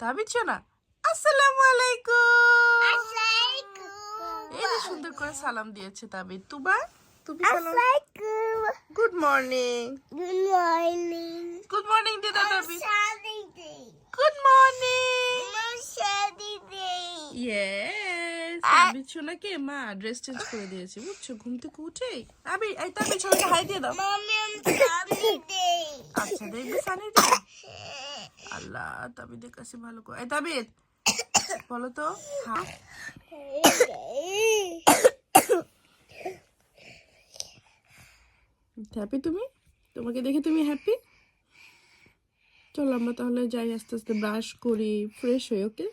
তাবিদ না আসসালামু আলাইকুম। এই সুন্দর করে সালাম দিয়েছে তাবিদ তুবা তুমি সালাম good morning good morning good morning দিদা Tabid good morning good morning Sunny Tabid মা ড্রেস চেঞ্জ করে দিয়েছে বুঝছ? ঘুম থেকে উঠে এই হাই দিয়ে দাও. আচ্ছা দেখবে সানি আল্লাহ তাবিদের কাছে ভালো করে এই তাবিদ বলো তো হ্যাঁ হ্যাপি তুমি? তোমাকে দেখে তুমি হ্যাপি চলো আমরা তাহলে যাই আস্তে আস্তে ব্রাশ করি ফ্রেশ হই ওকে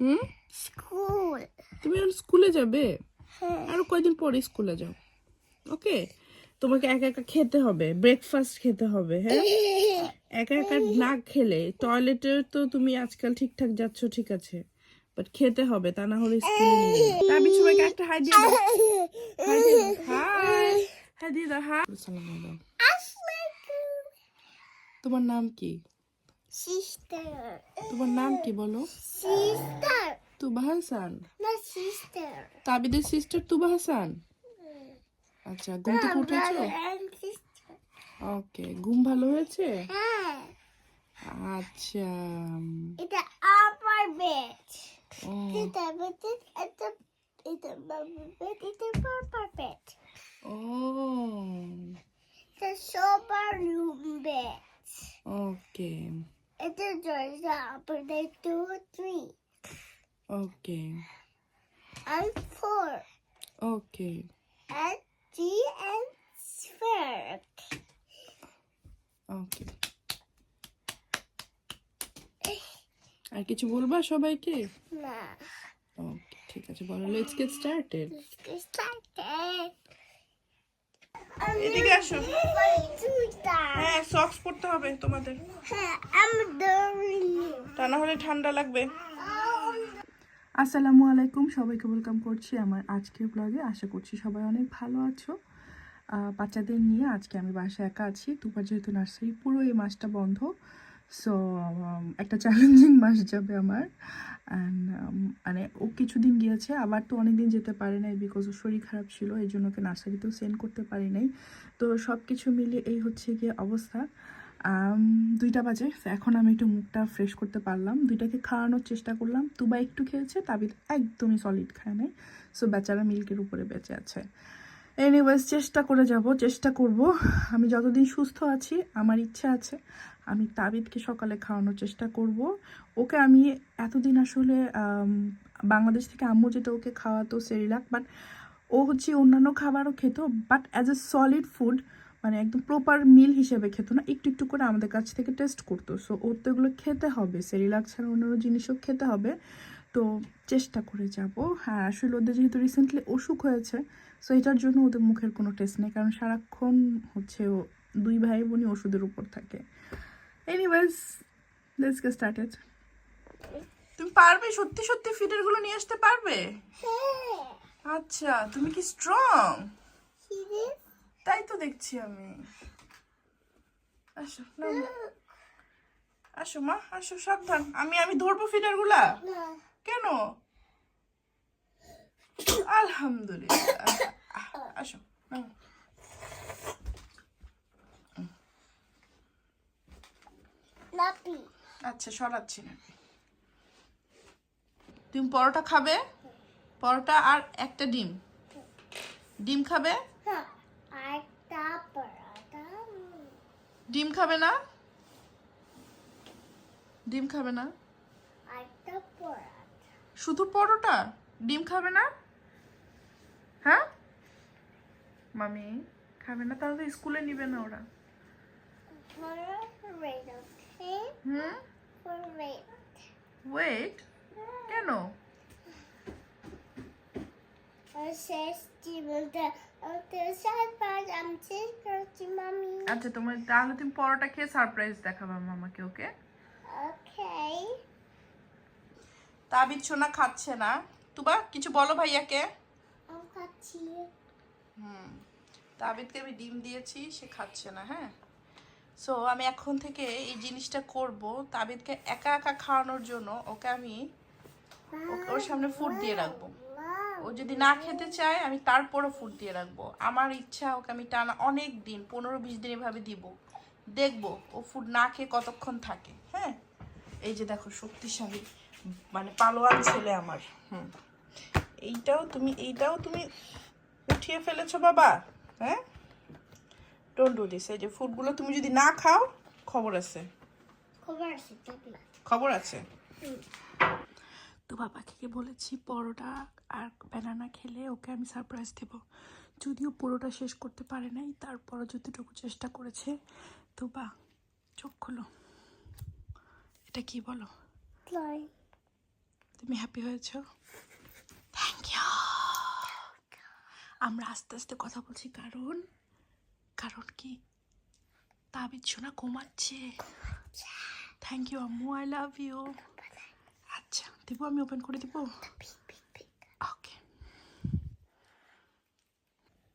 হুম? School. তুমি এখন স্কুলে যাবে? আরও কয়দিন পরে স্কুলে যাও। ওকে? তোমাকে একা একা খেতে হবে। ব্রেকফাস্ট খেতে হবে হ্যাঁ? একা একা না খেলে টয়লেটে তো তুমি আজকাল ঠিকঠাক যাচ্ছ ঠিক আছে। বাট খেতে হবে তা না হলে স্কুলে নিয়ে আমি সবাইকে একটা হাই দিয়ে দাও। Hi hi. দিয়ে দাও হাই। তোমার নাম কি? Sister. তোমার নাম কি বলো? Sister. তুবা হাসান. তাবিদের সিস্টার তুবা হাসান আচ্ছা ঘুম থেকে উঠেছো. ওকে ঘুম ভালো হয়েছে. আচ্ছা a bed. It's a it's a bubble bed. It's a purple bed. O a sober room bed. Okay It's a there's a upper okay and four, okay and three, and four. ওকে আর কিছু বলবা সবাইকে? Nah. ওকে ঠিক আছে বলো let's get started Let's get started. এদিকে আসো। হ্যাঁ socks পরতে হবে তোমাদের। I'm doing তা না হলে ঠান্ডা লাগবে। Um, আসসালামু আলাইকুম, সবাইকে ওয়েলকাম করছি আমার আজকের ব্লগে আশা করছি সবাই অনেক ভালো আছো। বাচ্চাদের নিয়ে আজকে আমি বাসায় একা আছি। দুবার যেহেতু নার্সারি পুরো এই মাসটা বন্ধ। সো একটা চ্যালেঞ্জিং মাস যাবে আমার। অ্যান্ড মানে ও কিছুদিন গিয়েছে, আবার তো অনেক দিন যেতে পারে নাই বিকজ ওর শরীর খারাপ ছিল, এই জন্য ওকে নার্সারিতেও সেন্ড করতে পারি নাই। তো সব কিছু মিলিয়ে এই হচ্ছে গিয়ে অবস্থা। দুইটা বাজে। এখন আমি একটু মুখটা ফ্রেশ করতে পারলাম। দুইটাকে খাওয়ানোর চেষ্টা করলাম। তুবা একটু খেয়েছে তাবিদ একদমই সলিড খায় নাই। সো বেচারা মিল্কের উপরে বেঁচে আছে। এনিওয়েজ চেষ্টা করে যাব, চেষ্টা করব। আমি যতদিন সুস্থ আছি, আমার ইচ্ছা আছে, আমি তাবিদকে সকালে খাওয়ানোর চেষ্টা করব। ওকে আমি এতদিন আসলে বাংলাদেশ থেকে আম্মু যেটা ওকে খাওয়াতো, সেরিলাক বাট ও হচ্ছে অন্যান্য খাবারও খেত but as a solid food মানে একদম প্রপার মিল হিসেবে খেত না একটু একটু করে আমাদের কাছ থেকে টেস্ট করতো। সো ওর তো এগুলো খেতে হবে সেরিলাক ছাড়া অন্যান্য জিনিসও খেতে হবে। তো চেষ্টা করে যাব। হ্যাঁ আসলে ওদের যেহেতু রিসেন্টলি অসুখ হয়েছে সো এটার জন্য ওদের মুখের কোনো টেস্ট নেই কারণ সারাক্ষণ হচ্ছে ও দুই ভাই বোনই ওষুধের উপর থাকে। এনিওয়েজ লেটস গেট স্টার্টেড তুমি পারবে? সত্যি সত্যি ফিডারগুলো নিয়ে আসতে পারবে? আচ্ছা তুমি কি স্ট্রং this? তাই তো দেখছি আমি। আসো আসো মা আসো সাবধান। আমি আমি ধরবো ফিডারগুলা কেন? আলহামদুলিল্লাহ। আসো আচ্ছা সরাচ্ছি না তুমি পরোটা খাবে? পরোটা আর একটা ডিম। ডিম খাবে? Huh. ডিম খাবে না? ডিম খাবে না. শুধু পরোটা? ডিম খাবে না? হ্যাঁ? মামি খাবে না? তাহলে তো স্কুলে নিবে না ওরা। হুম? ওয়েট কেন? Says Steven আচ্ছা তোমার তাহলে তুমি পরোটা খেয়ে সারপ্রাইজ দেখাবা মামাকে ওকে. তাবিদ সোনা খাচ্ছে না। তুবা কিছু বলো ভাইয়াকে। হুম তাবিদকে আমি ডিম দিয়েছি সে খাচ্ছে না হ্যাঁ? সো আমি এখন থেকে এই জিনিসটা করব তাবিদকে একা একা খাওয়ানোর জন্য ওকে আমি ওকে- ওর সামনে ফুড দিয়ে রাখব। ও যদি না খেতে চায় আমি তারপরও ফুড দিয়ে রাখব। আমার ইচ্ছা ওকে আমি টানা অনেক দিন পনেরো বিশ দিন এভাবে দিব। দেখব ও ফুড না খেয়ে কতক্ষণ থাকে হ্যাঁ? এই যে দেখো শক্তিশালী মানে পালোয়ান ছেলে আমার হুম। এইটাও তুমি এইটাও তুমি উঠিয়ে ফেলেছো বাবা হ্যাঁ? ডোন্ট ডু দিস এই যে ফুডগুলো তুমি যদি না খাও খবর আছে। খবর আছে খবর আছে? তো বাবাকে বলেছি পরোটা আর ব্যানানা খেলে ওকে আমি সারপ্রাইজ দেব। যদিও পুরোটা শেষ করতে পারে নাই তারপর যতটুকু চেষ্টা করেছে তো বা চোখ খোলো। এটা কি বলো? তুমি হ্যাপি হয়েছো? থ্যাংক ইউ আমরা আস্তে আস্তে কথা বলছি কারণ কারণ কি? তাবিদ সোনা ঘুমাচ্ছে। থ্যাংক ইউ আম্মু আই লাভ ইউ দেবো আমি ওপেন করে দিব ওকে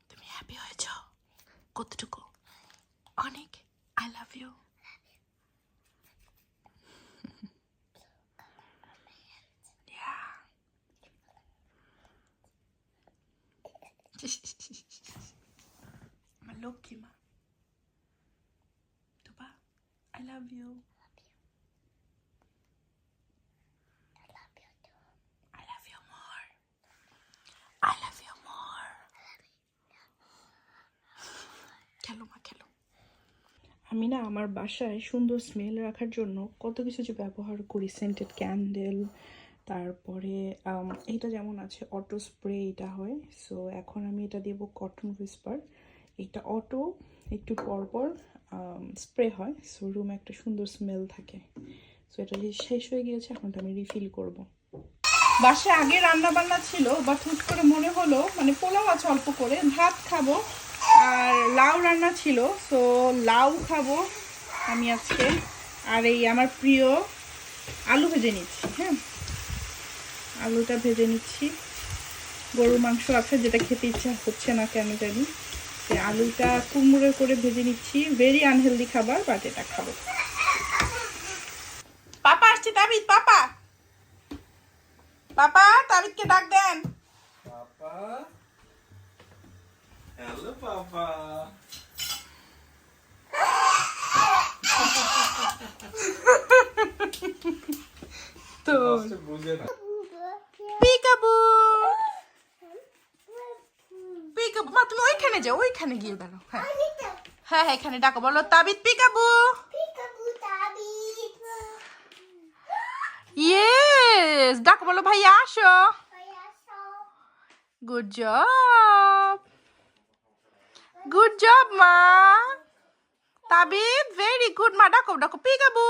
তুমি হ্যাপি হয়েছো কতটুকু অনেক আই লাভ ইউ Yeah. আমার লক্ষ্মী মা তুবা আই লাভ ইউ আমি না আমার বাসায় সুন্দর স্মেল রাখার জন্য কত কিছু যে ব্যবহার করি সেন্টেড ক্যান্ডেল তারপরে এইটা যেমন আছে অটো স্প্রে এটা হয়। সো এখন আমি এটা দেবো কটন হুইস্পার এটা অটো একটু পর পর স্প্রে হয়। সো রুমে একটা সুন্দর স্মেল থাকে। সো এটা যে শেষ হয়ে গিয়েছে, এখন আমি রিফিল করব। বাসায় আগে রান্না বান্না ছিল বাট হুট করে মনে হলো মানে পোলাও আছে অল্প করে, ভাত খাব। আর লাউ রান্না ছিল সো লাউ খাব আমি আজকে। আর এই আমার প্রিয় আলু ভেজে নিচ্ছি হ্যাঁ? আলুটা ভেজে নিচ্ছি। গরুর মাংস আছে, যেটা খেতে ইচ্ছা হচ্ছে না কেন জানি। আলুটা কুমড়ো করে ভেজে নিচ্ছি। ভেরি আনহেলদি খাবার বাট এটা খাব। পাপা আসছে তাবিদ পাপা। পাপা তাবিদকে ডাক দেন। Hello, Papa. মা তুমি ওইখানে যাও ওইখানে গিয়ে দাঁড়াও হ্যাঁ। হ্যাঁ হ্যাঁ এখানে ডাকো বলো তাবিদ পিকাবু। ইয়েস ডাকো বলো ভাইয়া আসো। গুড জব গুড জব মা তাবিদ ভেরি গুড মা ডাকো ডাকো পিকাবু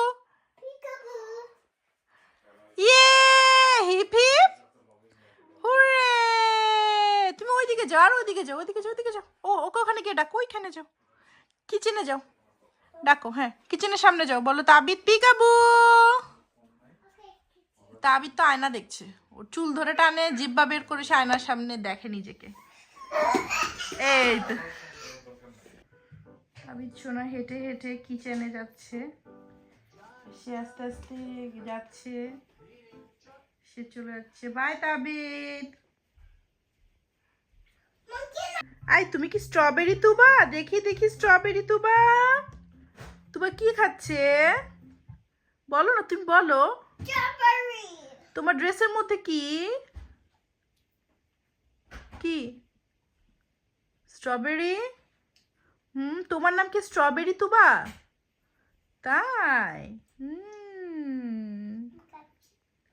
ইয়ে হিপ হিপ হুরে তুমি ওইদিকে যাও আর ওইদিকে যাও ওইদিকে যাও ওইদিকে যাও। ও ওকে ওখানে গিয়ে ডাকো ওইখানে যাও। কিচেনে যাও। ডাকো হ্যাঁ কিচেনের সামনে যাও। বলো তাবিদ পিকাবু তাবিদ তো আয়না দেখছে। ওর চুল ধরে টানে জিব্বা বের করে সে আয়নার সামনে দেখে নিজেকে। এই তো। তাবিদ সোনা হেঁটে হেঁটে কিচেনে যাচ্ছে। সে আস্তে আস্তে যাচ্ছে। সে চলে যাচ্ছে। বাই তাবিদ। আই তুমি কি স্ট্রবেরি তুবা? দেখি দেখি স্ট্রবেরি তুবা। তুবা কি খাচ্ছে? বলো না তুমি বলো। তোমার ড্রেসের মধ্যে কি? কি? স্ট্রবেরি? হুম তোমার নাম কি স্ট্রবেরি তুবা? তাই? হুম।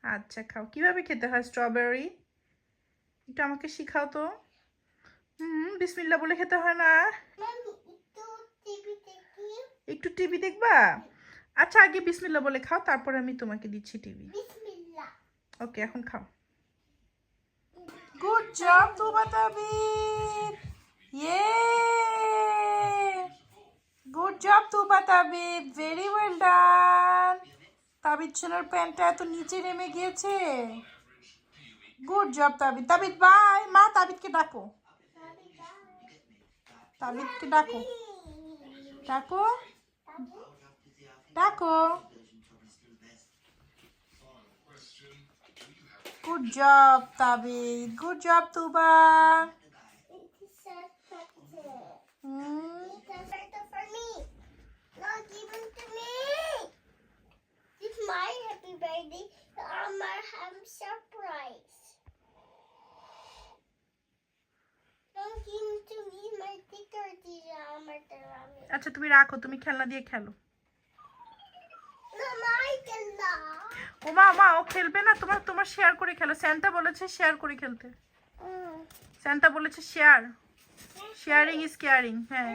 আচ্ছা খাও। কীভাবে খেতে হয় স্ট্রবেরি? একটু আমাকে শিখাও তো। হুম বিসমিল্লা বলে খেতে হয় না? একটু টিভি দেখবা? আচ্ছা আগে বিসমিল্লা বলে খাও তারপর আমি তোমাকে দিচ্ছি টিভি। ওকে এখন খাও। গুড জব তুবা তাবিদ ইয়ে good job Tuba Tabid very well done Tabid সোনার প্যান্টটা এত নিচে নেমে গিয়েছে। Good job Tabid Tabid bye মা তাবিদকে ডাকো। তাবিদকে ডাকো। ডাকো। ডাকো। Good job Tabid good job Tuba. Hmm It's a better for me. Not given to me. It's my happy birthday. I'm a ham surprise. Don't give to me my sticker. I'm a Tarami. আচ্ছা তুমি রাখো তুমি খেলনা দিয়ে খেলো. ও মা মা ও খেলবে না তোমার তোমার শেয়ার করে খেলো স্যান্টা বলেছে শেয়ার করে খেলতে Mm. স্যান্টা বলেছে শেয়ার শেয়ারিং ইজ কেয়ারিং হ্যাঁ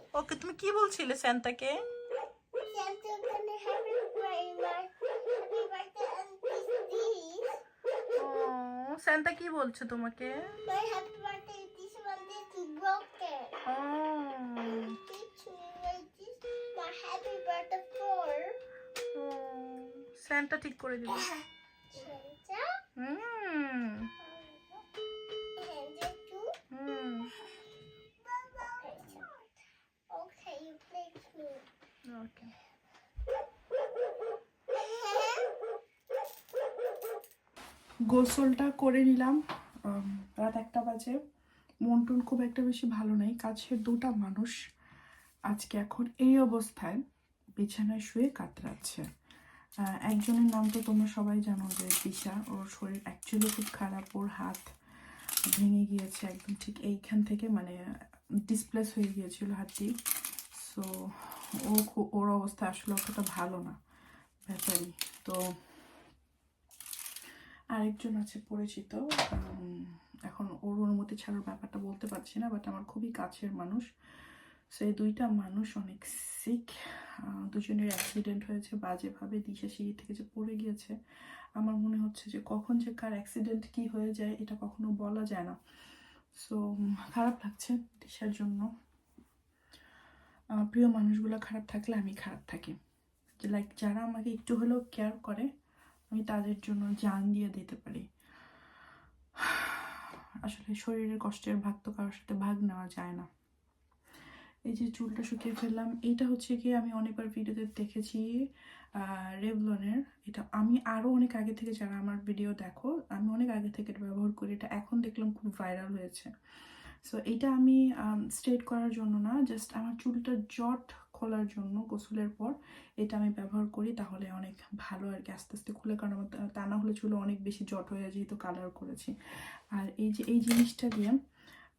ওকে তুমি কি বলছিলে স্যান্তাকে? স্যান্তা কি বলছে তোমাকে? স্যান্তা ঠিক করে দিল। হুম। গোসলটা করে নিলাম। রাত একটা বাজে। মন টন খুব একটা বেশি ভালো নেই। কাছের দুটা মানুষ আজকে এখন এই অবস্থায় বিছানায় শুয়ে কাতরাচ্ছে। একজনের নাম তো তোমরা সবাই জানো যে দিশা। ওর শরীর অ্যাকচুয়ালি খুব খারাপ। ওর হাত ভেঙে গিয়েছে একদম ঠিক এইখান থেকে মানে ডিসপ্লেস হয়ে গিয়েছিল হাতটি। সো ও ওর অবস্থা আসলে অতটা ভালো না ব্যাপারই তো আরেকজন আছে পরিচিত এখন ওর অনুমতি ছাড়ার ব্যাপারটা বলতে পারছি না বাট আমার খুবই কাছের মানুষ। সেই দুইটা মানুষ অনেক সিক দুজনের অ্যাক্সিডেন্ট হয়েছে, বাজেভাবে দিশা সিঁড়ি থেকে যে পড়ে গিয়েছে। আমার মনে হচ্ছে যে কখন যে কার অ্যাক্সিডেন্ট কি হয়ে যায়, এটা কখনো বলা যায় না। সো খারাপ লাগছে দিশার জন্য। প্রিয় মানুষগুলো খারাপ থাকলে আমি খারাপ থাকি। লাইক যারা আমাকে একটু হলেও কেয়ার করে আমি তাদের জন্য জান দিয়ে দিতে পারি। আসলে শরীরের কষ্টের ভাগ তো কারোর সাথে ভাগ নেওয়া যায় না। এই যে চুলটা শুকিয়ে ফেললাম এইটা হচ্ছে কি আমি অনেকবার ভিডিওতে দেখেছি রেভলনের এটা আমি আরও অনেক আগে থেকে যারা আমার ভিডিও দেখো, আমি অনেক আগে থেকে এটা ব্যবহার করি। এটা এখন দেখলাম খুব ভাইরাল হয়েছে। সো এটা আমি স্ট্রেট করার জন্য না জাস্ট আমার চুলটা জট খোলার জন্য গোসলের পর এটা আমি ব্যবহার করি, তাহলে অনেক ভালো আর কি। আস্তে আস্তে খুলে, কারণ আমার তা- না হলে চুলে অনেক বেশি জট হয়ে যেহেতু কালার করেছি। আর এই যে, এই জিনিসটা দিয়ে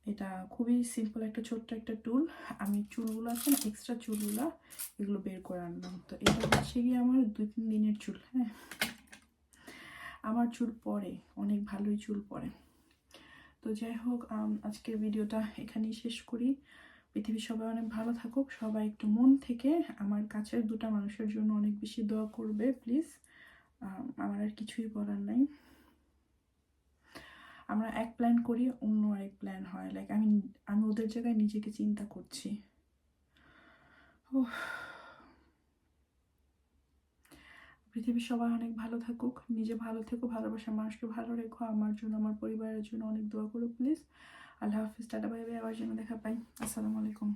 এটা খুবই সিম্পল একটা ছোট্ট একটা টুল আমি চুলগুলো আছে না এক্সট্রা চুলগুলো এগুলো বের করে আনলাম। তো এটা হচ্ছে গিয়ে আমার দুই, তিন দিনের চুল হ্যাঁ। আমার চুল পড়ে অনেক ভালোই চুল পড়ে তো যাই হোক আজকের ভিডিওটা এখানেই শেষ করি। পৃথিবীর সবাই অনেক ভালো থাকুক। সবাই একটু মন থেকে আমার কাছের দুটো মানুষের জন্য অনেক বেশি দোয়া করবে, প্লিজ। আমার আর কিছুই বলার নাই। আমরা এক প্ল্যান করি, অন্য আরেক প্ল্যান হয়। লাইক আমি আমি ওদের জায়গায় নিজেকে চিন্তা করছি। উফ। পৃথিবীর সবাই অনেক ভালো থাকুক। নিজে ভালো থেকো, ভালোবাসা মানুষকে ভালো রেখো। আমার জন্য, আমার পরিবারের জন্য অনেক দোয়া করো, প্লিজ। আল্লাহ হাফিজ টাটা বাই বাই আবার যেন দেখা পাই আসসালামু আলাইকুম।